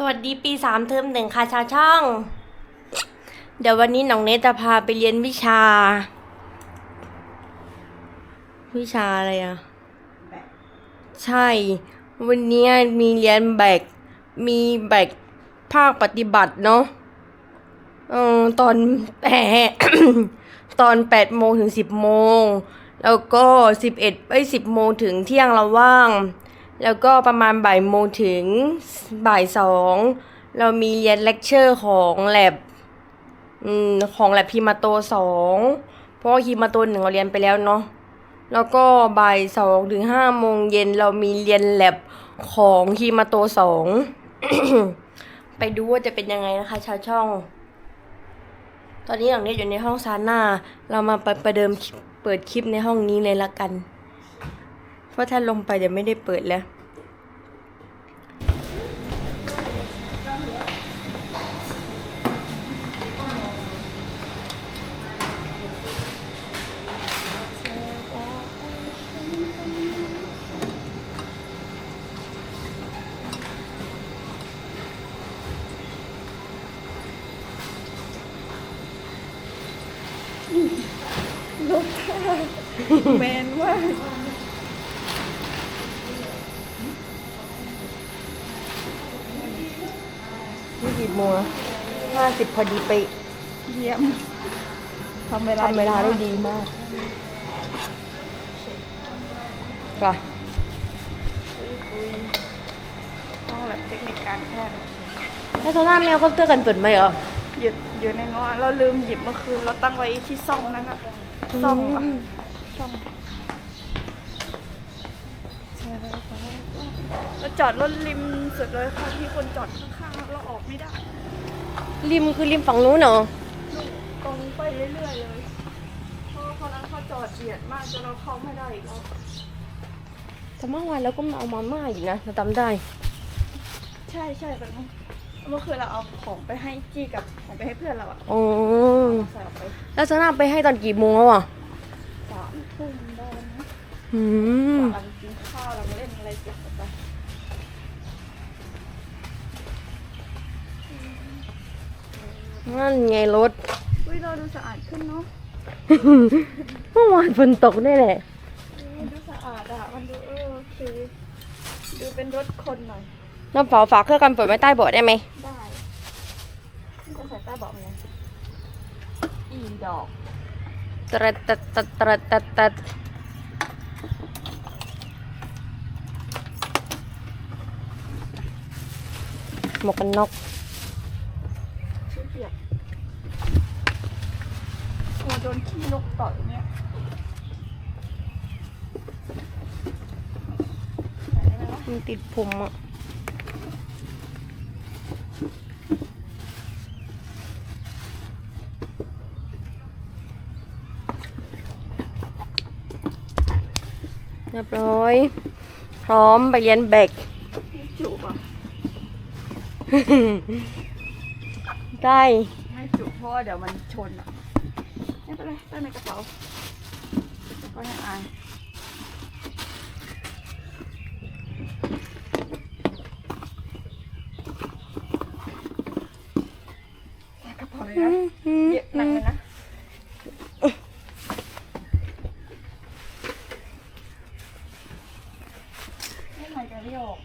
สวัสดีปีสามเทอมหนึ่งค่ะชาวช่อง เดี๋ยววันนี้น้องเนตจะพาไปเรียนวิชา วิชาอะไรอะ ใช่ วันนี้มีเรียนแบก มีแบกภาคปฏิบัติเนาะเออตอนแปดตอนแปดโมงถึงสิบโมง แล้วก็สิบเอ็ดไปสิบโมงถึงเที่ยงเราว่าง แล้วก็ประมาณบ่ายโมงถึงบ่ายสองเรามีเรียนเลคเชอร์ของแลบอืมของแลบพีมาโตสองเพราะว่าพีมาโตหนึ่งเราเรียนไปแล้วเนาะแล้วก็บ่ายสองถึงห้าโมงเย็นเรามีเรียนแลบของคีมาโตสองไปดูว่าจะเป็นยังไงนะคะ ชาวช่อง ตอนนี้หลังนี้อยู่ในห้องซาน่าเรามาไปประเดิมเปิดคลิปในห้องนี้เลยละกัน ราะถ้าลงไปเดี๋ยวไม่ได้เปิดแล้วแมนว่า โมงห้าสิบพอดีไปเยี่ยมทำเวลาทำเวลาได้ดีมากก่ะห้องแบบเทคนิคการแพทย์แล้วตอนหน้าแมวก็เตือกันเปิดไหมเหรอหยุดอยู่ในง้อเราลืมหยิบเมื่อคืนเราตั้งไว้ที่ซ่องนั้นอะซ่องอะซ่องเราจอดรถริมสุดเลยค่ะที่คนจอดข้างๆเราออก ไม่ได้ ริมคือริมฝั่งนู้นเหรอลูกตรงไปเรื่อยๆเลยเพราะว่าคนนั้นเขาจอดเบียดมากจนเราเข้าไม่ได้อีกแล้วแต่เมื่อวานเราก็มาเอามาม่าอีกนะเราจำได้ ใช่ใช่แบบนั้นเมื่อคืนเราเอาของไปให้จี้กับของไปให้เพื่อนเราอะอ๋อใส่ออกไปแล้วตอนหน้าไปให้ตอนกี่โมงแล้วอะสามทุ่มได้นะอืม หลังกินข้าวหลังเล่นอะไรเสร็จไป นั่นไงรถอุ้ยเราดูสะอาดขึ้นเนาะเมื่อวานฝนตกได้แหละเออดูสะอาดอะมันดูเออโอเคดูเป็นรถคนหน่อยน้ำเปล่าฝากเครื่องกันเปิดไว้ใต้เบาะได้ไหมได้จะใส่ใต้เบอกเลยอีดอกตรัดตัดตัดตรัดตัดตัดหมวกกันน็อก ชื่อเปียก โอ้โดนขี้นกต่อยเนี่ยใส่ได้ไหมวะมันติดผมอะเรียบร้อย พร้อมไปเรียนแบกจูบอะได้ ให้จุเพราะว่าเดี๋ยวมันชนอะ ไม่เป็นไรในกระเป๋าก็ให้อายกระเป๋าเลยนะเย็บหนักเลยนะไม่ไหนกันพี่โยก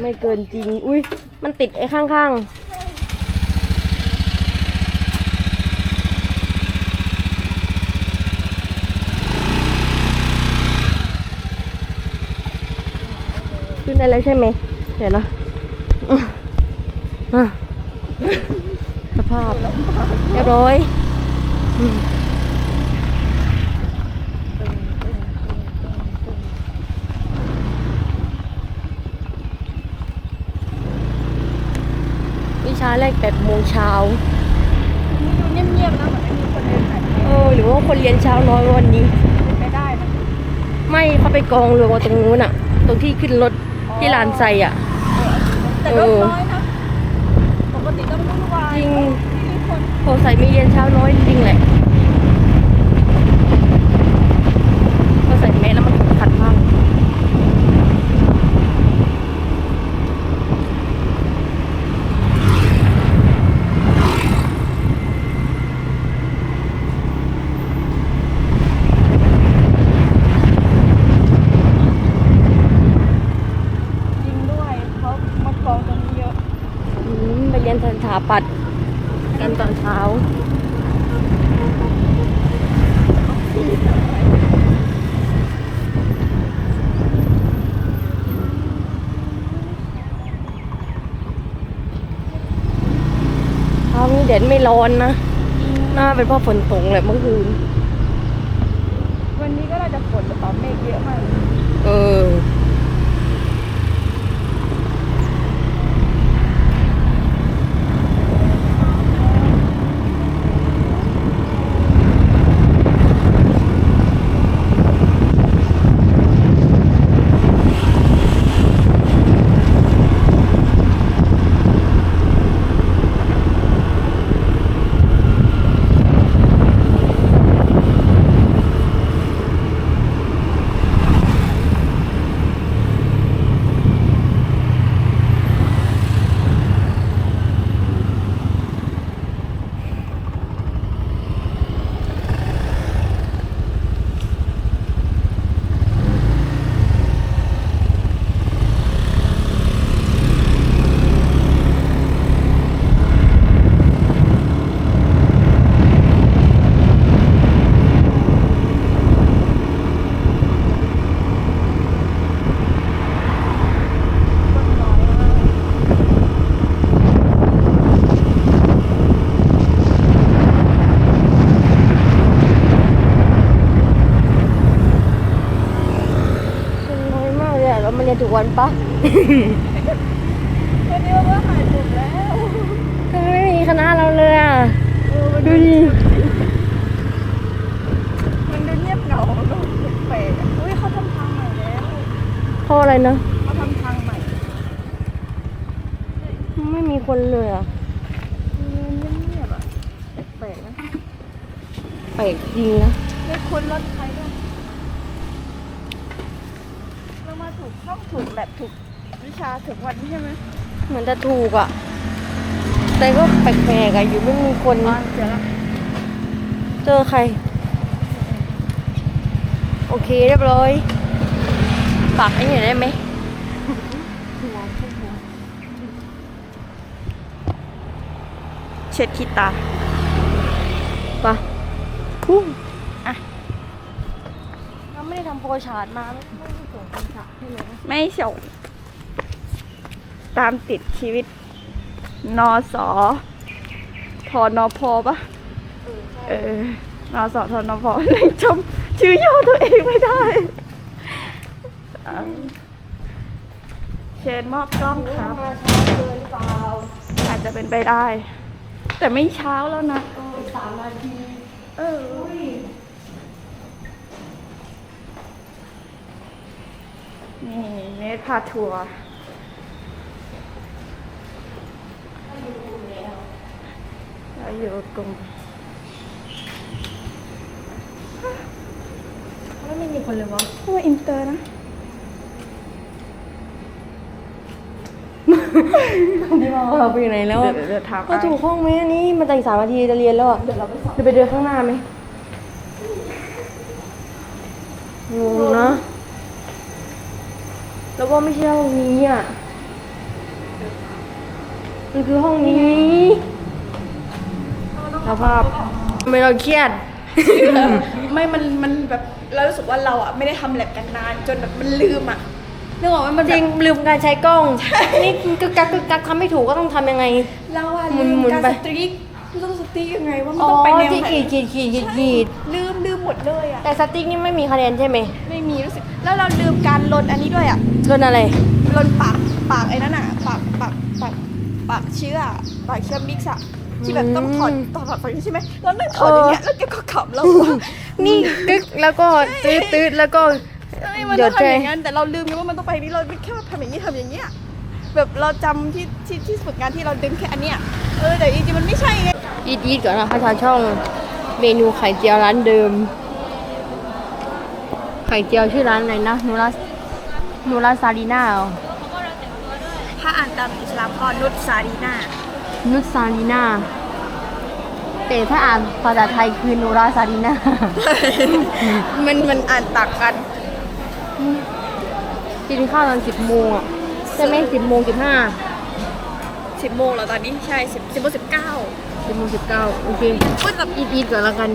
ไม่เกินจริง อุ้ยมันติดไอ้ข้างๆ ได้แล้วใช่ไหมเดี๋ยวนะอะอะสภาพเรียบร้อยอืมวิชาแรกแปดโมงเช้าดูเงียบๆนะเหมือนไม่มีคนเดินผ่านเออหรือว่าคนเรียนเช้าน้อยวันนี้ไม่ได้นะไม่เขาไปกองรวมกันตรงนู้นอะตรงที่ขึ้นรถ ที่ลานไซอะแต่รถน้อยนะปกติต้องวุ่นวายจริงมีคนสงสัยมีเรียนเช้าน้อยจริงๆแหละพอใส่แมสแล้วมันขัดมาก รียนสถาปัตย์กันตอนเช้า เช้านี้ แดดไม่ร้อนนะน่าเป็นเพราะฝนตกแหละเมื่อคืน วันนี้ก็น่าจะฝนแต่ตอนเมฆเยอะมาก เออ คนน้อยมากเลยอะแล้ วมันเรียนทุกวันปะวันนี้เราก็หายถูกแล้วทำไมไม่มีคณะเราเลยอะดูดิมันดูเงียบเหงาดูแปลกๆอะอุ้ยเขาทำทางใหม่แล้วเพราะอะไรนะเขาทำทางใหม่ ไม่มีคนเลยอะมันเงียบๆอะแปลกๆนะแปลกจริงนะไม่คุ้นรถใครด้วยเรามาถู กช่องถูกแบบถูกวิชาถูกวันใช่ไหมเหมือนจะถูกอะ แต่ก็แปลกๆอะอยู่ไม่มีคน อ๋อเจอแล้วเจอใคร โอเคเรียบร้อยฝากให้หน่อยได้ไหมเช็ดขี้ตาปะฮู้อะเราไม่ได้ทำโพชาร์ดมาไม่ ไม่ได้ส่งคำสั่งให้เลยนะไม่ส่ง ตามติดชีวิต นอสอทอนอพอปะเออนอสอทอนอพอเลยจำชื่อย่อตัวเองไม่ได้อะเชิญมอบกล้องครับมาช้าเกินเปล่าอาจจะเป็นไปได้ แต่ไม่เช้าแล้วนะเออสามนาทีเออ อุ้ย นี่เนทพาทัวร์เราอยู่กลุ่มแล้วไม่มีคนเลยวะเพราะว่าอินเตอร์นะพี่ว่าเราไปอยู่ไหนแล้วอะเดี๋ยวเดี๋ยวถาม ก็ถูกห้องไหมอันนี้มันตั้งอีกสามนาทีจะเรียนแล้วอะเดี๋ยวเราไปสอบจะไปเดินข้างหน้าไหมงงนะ แล้วก็ไม่ใช่ห้องนี้อะ มันคือห้องนี้สภาพทำไมเราเครียด ไม่มันมันแบบเรารู้สึกว่าเราอะไม่ได้ทำแลบกันนาน จนแบบมันลืมอะนึกออกไหมมันจแบริงบลืมการใช้กล้อง นี่กึกกักกึกกักทำไม่ถูกก็ต้องทำยังไง เราอะหมุลืนมหมุนการไปสตรีกไม่ต้องสตรีกยังไงว่ามันอ๋อต้องไปแนวที่ไหนขีดขีดขีดขีดขีดลืมลืมหม ดเลยอะ แต่สติ๊กนี่ไม่มีคะแนนใช่ไหมไม่มีรู้สึก แล้วเราลืมการลนอันนี้ด้วยอะเกินอะไร ลนปากปากไอ้นั่นอะปากปากปากปากเชื้ออะปากเชื้อมิกซ์อะที่แบบต้องถอดอืมถอดถอดไปใช่ไหมแล้วนั่งถอดอย่างเงี้ยแล้วแกก็ขับเราอะนี่กึกแล้วก็ตืดตืดแล้วก็ใช่มันเดี๋ต้ยอวงทำอย่างใจนั้นแต่เราลืมไงว่ามันต้องไปนี้เราแค่ว่าทำอย่างนี้ทำอย่างเงี้ยแบบเราจำที่ที่ที่ฝึกงานที่เราดึงแค่อันเนี้ยเออแต่จริงๆมันไม่ใช่ไง อีทอีทก่อนนะคะทางช่องเมนูไข่เจียวร้านเดิม ไข่เจียวชื่อร้านอะไรนะนูรานูราซาลีน่าเหรอถ้าอ่านตามอิสลามก็นุชซารีนานุชซาลีน่าแต่ถ้าอ่านภาษาไทยคือนูราซาลีน่ามันมันอ่านต่างกันกินข้าวตอนสิบโมงอะใช่ไหมสิบโมงสิบห้าสิบโมงแล้วตอนนี้ใช่สิบสิบโมงสิบเก้าสิบโมงสิบเก้าโอเคพูดกับอีดอีดก่อนละกัน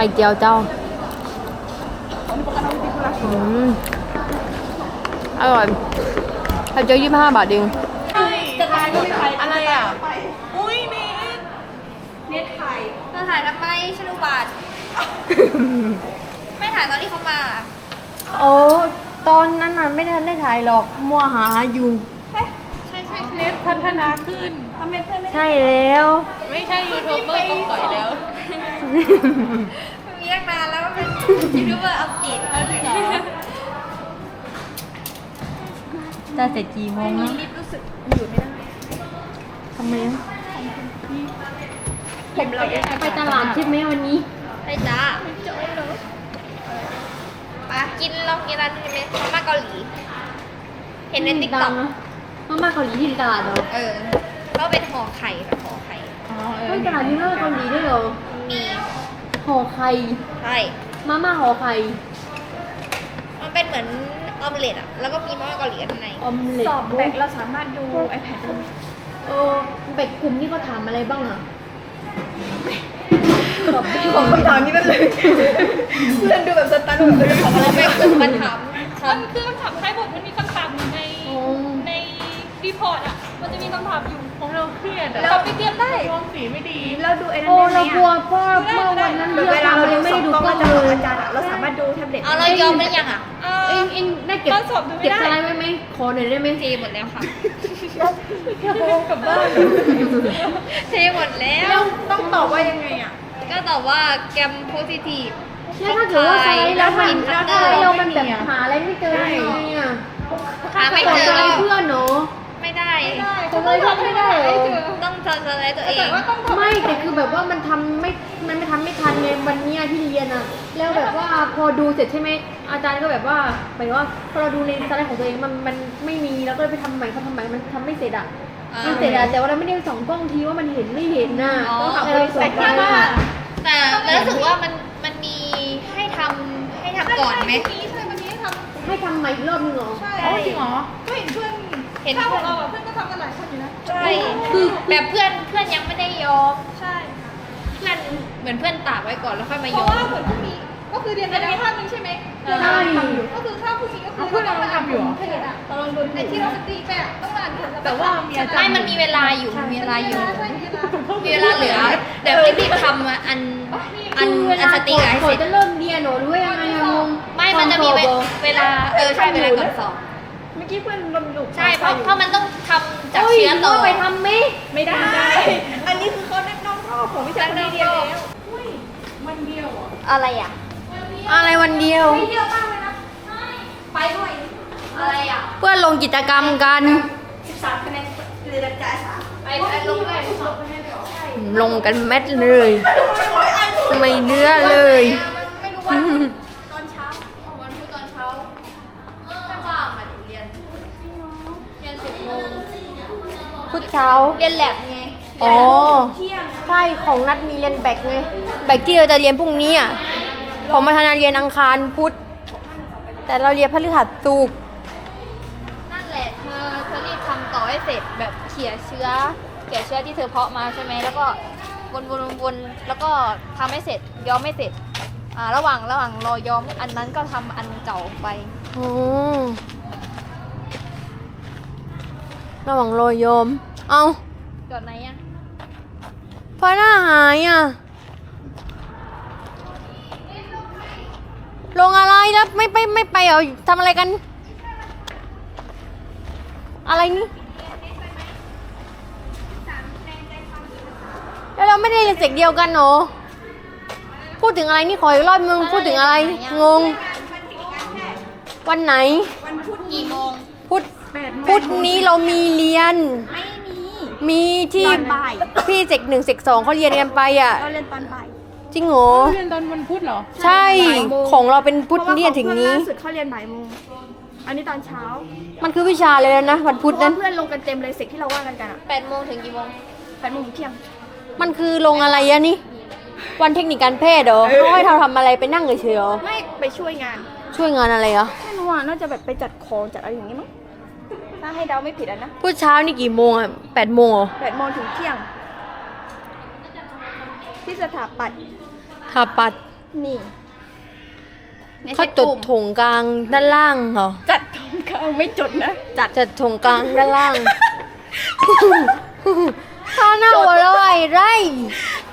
ไข่เจียวเจ้าอืมอร่อยไข่เจียวยี่สิบห้าบาทเองจะตายก็ไม่ไปอะไรอะ อุ้ยเนทเนทถ่ายเราถ่ายทำไมชนุบาท ไม่ถ่ายตอนที่เขามา โอ้ตอนนั้นน่ะไม่ทันได้ถ่ายหรอก มัวหาอยู่ ใช่ใช่เนทพัฒนาขึ้น ทำไมเพื่อนไม่ใช่แล้ว ไม่ใช่ยูทูบเบอร์ต้องต่อยแล้ว ยูทูบเบอร์อัปเกรดแล้วเหรอจะเสร็จกี่โมงนะรีบรู้สึกอยู่ไม่ได้ทำไมอะผมเรายังไปตลาดใช่ไหมวันนี้ ไปจ้าปากินลองกินร้านนี้ไหมมาม่าเกาหลี เห็นในติ๊กต็อกมาม่าเกาหลีที่ตลาดเหรอเออ ก็เป็นห่อไข่แบบห่อไข่เฮ้ยตลาดนี้มาม่าเกาหลีด้วยเหรอ มีห่อไข่ ใช่ มาม่าห่อไข่มันเป็นเหมือนออมเล็ตอะแล้วก็มีมาม่าเกาหลีข้างใน ออมเล็ตสอบแบกเราสามารถดู iPad ได้ไหมเออแบกกลุ่มนี่เขาถามอะไรบ้างอะตอบไม่ของคำถามนี้มันเลยเพื่อนดูแบบสตันแบบเลยของอะไรแล้วไม่ไปคือมันถามมันคือคำถามท้ายบทมันมีคำถามอยู่ในโอ้ในรีพอร์ตอะ มันจะมีคำถามอยู่ของ เราเครียดอะเราไปเตรียมได้ ดวงสีไม่ดีเราดูไอ้นั่นโอ้ได้ไหมเรากลัวอะเพราะว่าเมื่อวันนั้นแบบเวลาเราเรายังไม่ได้ดูกล้องจะเลบอกยอาจารย์อะเราสามารถดูแท็บเล็ตเอาเรายอมหรือยังอะเอเองอเองได้เก็บตอนสอบดูไม่เก็บได้สไลด์ไว้ไหมขอหน่อยได้ไหมเทหมดแล้วค่ะกลับบ้านเทหมดแล้ว ต้องตอบว่ายังไงอะก็ตอบว่าแกมโพซิทีฟแล้วถ้าเกิดว่าสไลด์แล้วมันแล้วสถ้าไลด์เรามันแบบหาอะไรไม่เจอทำไงอะ หาไม่ ขอ เจ ส อ ไลด์เพื่อนเนาะ ไม่ได้ สไลด์เพื่อนไม่ได้เหรอต้องทำสไลด์ตัวเองแต่ว่าต้องทำไม่แต่คือแบบว่ามันทำไม่มันไม่ทำไม่ทันไงวันเนี้ยที่เรียนอะแล้วแบบว่าพอดูเสร็จใช่ไหมอาจารย์ก็แบบว่าหมายว่าพอเราดูในสไลด์ของตัวเองมันมันไม่มีแล้วก็เลยไปทำใหม่เขาทำใหม่มันทำไม่เสร็จอะอ่ามันเสร็จอะแต่ว่าเราไม่ได้ส่องกล้องทีว่ามันเห็นไม่เห็นน่ะอ๋อแต่เราส่องไปว่าแต่แล้วรู้สึกว่ามันมันมีให้ทำให้ทำก่อนไหมนี้ใช่วันนี้ทำให้ทำใหม่อีกรอบนึงเหรอ ใช่อ๋อจริงเหรอก็เห็นเพื่อนเห็นข้าวเพื่ขออนงเราอะเพื่อนก็ทำกันหลายคนอยู่นะใช่คือแบบเพื่อนเพื่อนยังไม่ได้ยอมใช่เพื่อนเหมือนเพื่อนตากไว้ก่อนแล้วค่อยมาเพยอราะม ว่าเหมือนพรุ่งนี้ก็คือเรียนไปแล้วภาคนึงใช่ไหมใช่ ก็คือข้าวพรุ่งนี้ก็คือเพื่อนเราทำอยู่เพจอะตอนลงดนไอ้ที่เราสตรีแปะต้องอ่านเห็นแล้วแต่ว่ามีอาจารย์ไม่มันมีเวลาอยู่มีเวลาอยู่ใช่มีเวลามีเวลาเหลือเดี๋ยวรีบๆทำอะอันอันคือเวอัลานสตรีก่อนให้ก่อเสนร็จจะเริ่มเรียนเหรอหรือว่ายังไงอะงงไม่มันจะมีเวเวลาเออใช่เวลาก่อนสอบ เมื่อกี้เพื่อนลมดุใช่เพราะเพราะมันต้องทำจากโอ้ยเชื้อต่อไปทำไหมไม่ได้ อันนี้คือเขาแนะนำรอบของวิชาการเรียนแล้ววันเดียวอะอะไรอะอะไรวันเดียวเดียวมากเลยนะไปด้วยอะไรอะเพื่อนลงกิจกรรมกัน13คะแนนเรียนจ่ายสามไปไปลงด้วยลงกันแมทเลย ไม่เนื้อเลย ไม่รู้วันตอนเช้าวันพุธตอนเช้าถ้าว่างอะเดี๋ยวเรียนเรียนสิบโมง พุธ เช้า เรียนแลบไงอ๋อใช่ของนัดมีเรียนแบกไงแบกที่เราจะเรียนพรุ่งนี้อะของมาธนาเรียนอังคารพุธแต่เราเรียนพฤหัสศุกร์นั่นแหละเธอเธอรีบทำต่อให้เสร็จแบบเขี่ยเชื้อเขี่ยเชื้อที่เธอเพาะมาใช่ไหมแล้วก็วนวนวนวนแล้วก็ทำให้เสร็จย้อมไม่เสร็จอ่าระหว่างระหว่างรอย้อมอันนั้นก็ทำอันเก่าไปอ๋อระหว่างรอโยม เอาจดไหนอะพอหน้าหายอะ ลงอะไรแล้วไม่ไปไม่ไปเหรอทำอะไรกัน อะไรนี่แล้วเราไม่ได้เรียนเสกเดียวกันเหรอพูดถึงอะไรนี่ขออีกรอบนึงพูดถึงอะไร งง วันไหนกี่โมงพุธพุธนี้เรามีเรียนไม่ มีมีที่ตอนบ่าย พี่เจกหนึ่งเจกสองเขาเรียนกันไปอะ เราเรียนตอนบ่ายจริงเหรอ เรียนตอนวันพุธเหรอ ใช่ ของเราเป็นพุธเพราะว่าเรียนถึงนี้ของเพื่อล่าสุดเขาเรียนบ่ายโมงอันนี้ตอนเช้ามันคือวิชาเลยนะวันพุธเพราะนั้นว่าเพื่อนลงกันเต็มเลยเสกที่เราว่ากันกันอะแปดโมงถึงกี่โมงแปดโมงถึงเที่ยง มันคือลงอะไรอะนี่ วันเทคนิคการแพทย์เหรอเขาให้เราทำอะไรไปนั่งเฉยๆเหรอไม่ไปช่วยงานช่วยงานอะไรเหรอ ไม่รู้ว่าน่าจะแบบไปจัดของจัดอะไรอย่างงี้มั้ง ถ้าให้เดาไม่ผิดอะนะพูดเช้านี่กี่โมงอะแปดโมงเหรอแปดโมงถึงเที่ยง ที่สถาปัตย์ถาปัดนี่เขาจดถงกลางด้านล่างเหรอจัดตรงกลางไม่จดนะจัด จัดถงกลางด้านล่างข้าวหน้าหัวเราะไอ้ไร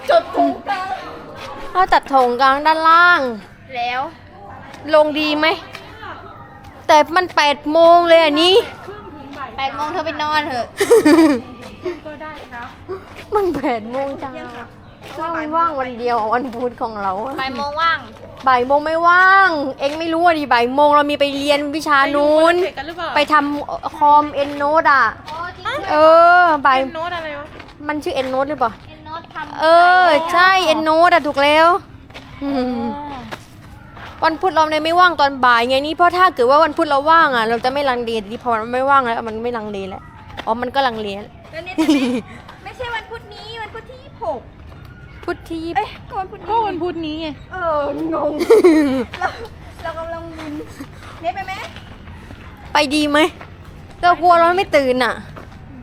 จดตรงกลางเขาจัดถงกลางด้านล่าง แล้วลงดีไหม แต่มันแปดโมงเลยอันนี้ แปดโมงเธอไปนอนเถอะก็ได้ครับมันแปดโมงจ้าว่างว่างวันเดียววันพุธของเราอะบ่ายโมงว่างบ่ายโมงไม่ว่าง เอ็งไม่รู้อะดิบ่ายโมงเรามีไปเรียนวิชานู้น ไปดูโปรเจกต์กันหรือเปล่าไปทำคอมเอ็นโนดอะโอ้จริงเออบ่ายเป็นโน้ตอะไรวะ มันชื่อเอ็นโนดหรือเปล่า เอ็นโน้ตทำเออใช่เอ็นโนดอะถูกแล้ว อืม วันพุธเราเนี่ยไม่ว่างตอนบ่ายไงนี่เพราะถ้าเกิดว่าวันพุธเราว่างอะ เราจะไม่ลังเลดีพอมันไม่ว่างแล้วมันไม่ลังเลแล้วอ๋อมันก็ลังเลแล้วแล้วเนี่ยแต่ไม่ไม่ใช่วันพุธนี้วันพุธที่ยี่สิบหกพุธที่เอ้ยก็วันพุธนี้ก็วันพุธนี้ไงเอองงเราเรากำลังวินเนี่ยไปไหมไปดีไหมเรากลัวเราไม่ตื่นอะ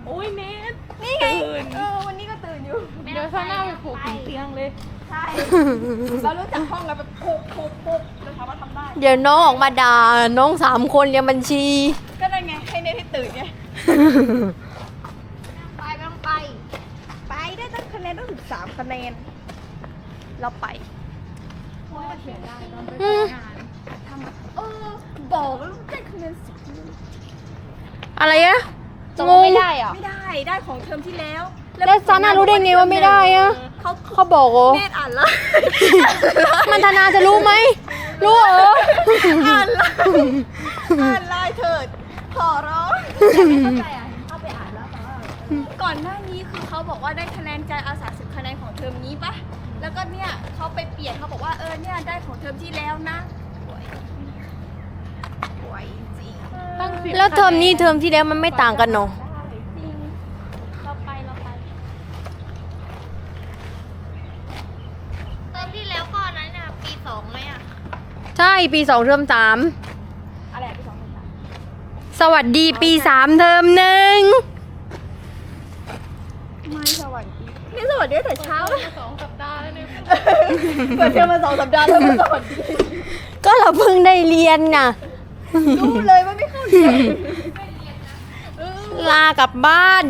โอ้ยเนทนี่ไงตื่นเออวันนี้ก็ตื่นอยู่ เดี๋ยวข้างหน้าไปผูกถึงเตียงเลย ใช่เรารู้จักห้องกันแบบปุบปุบปุบเราสามารถทำได้ เดี๋ยวน้องออกมาด่าน้องสามคนเรียนบัญชี ก็นั่นไงให้เนทให้ตื่นไงไปไม่ต้องไป ไปได้ตั้งคะแนนตั้งสิบสามคะแนน เราไปอืมเออบอกแล้วได้คะแนนสิบอะไรอะตกงลงงไม่ได้เหรอไม่ได้ได้ของเทอมที่แล้ว แล้วซาน่ารู้ได้ไงว่าไม่ได้อะเขาเขาบอกเหรอเนทอ่านแล้วมันธนาจะรู้ไหมรู้เหรออ่านไลน์อ่านไลน์เถิดขอร้องก่อนหน้านี้คือเขาบอกว่าได้คะแนนใจอาสาสิบคะแนนของเทอมนี้ปะแล้วก็เนี่ยเขาไปเปลี่ยนเขาบอกว่าเออเนี่ยได้ของเทอมที่แล้วนะหวยหวยจริงตั้งสิบแล้วเทอมนี้เทอมที่แล้วมันไม่ต่างกันเนาะ จริง เราไปเราไปเติมที่แล้วก่อนนั้นน่ะปีสองไหมอะ ใช่ปีสองเทอมสามอะไรอะพี่สองคนสามสวัสดีปีสามเทอมหนึ่งไม่สวัสดีนี่สวัสดีตั้งแต่เช้าเลยสองสัปดาห์แล้วเนี่ยเปิดเทอมมาสองสัปดาห์แล้วมาสวัสดีก็เราเพิ่งได้เรียนน่ะ รู้เลยว่าไม่เข้าเรียน ลากลับบ้าน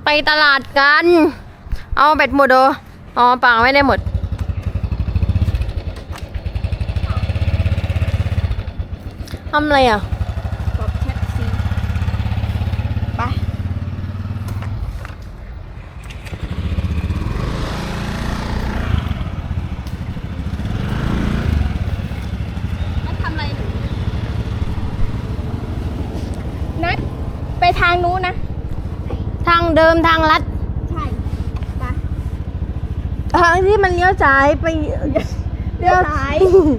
ไป ตลาดกัน เอาแบตหมดเออ๋อปังไม่ได้หมด ทำอะไรอะ กดแท็กซี่ไป นัดทำอะไรหนูนัดไปทางนู้นนะ ทาง เดิมทางลัดใช่ไปทางที่มันเลี้ยวซ้ายไปเลี้ยวสาย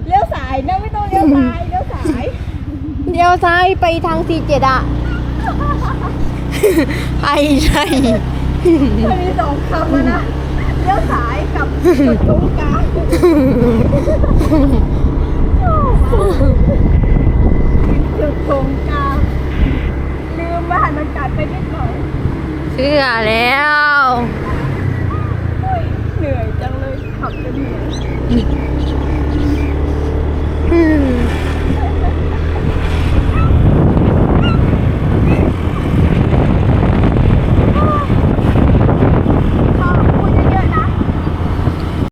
เลี้ยวสายนะไม่ต้องเลี้ยวซ้ายเลี้ยวสายเลี้ยวซ้ายไปทางสี่เจ็ดอะไอ้ใช่มันมีสองคำอะนะเลี้ยวสายกับจุดตรงกลางจุดตรงกลางลืมว่าหันมันกัดไปนิดหน่อย เชื่อแล้ว เหนื่อยจังเลยขับจนเหนื่อยอืม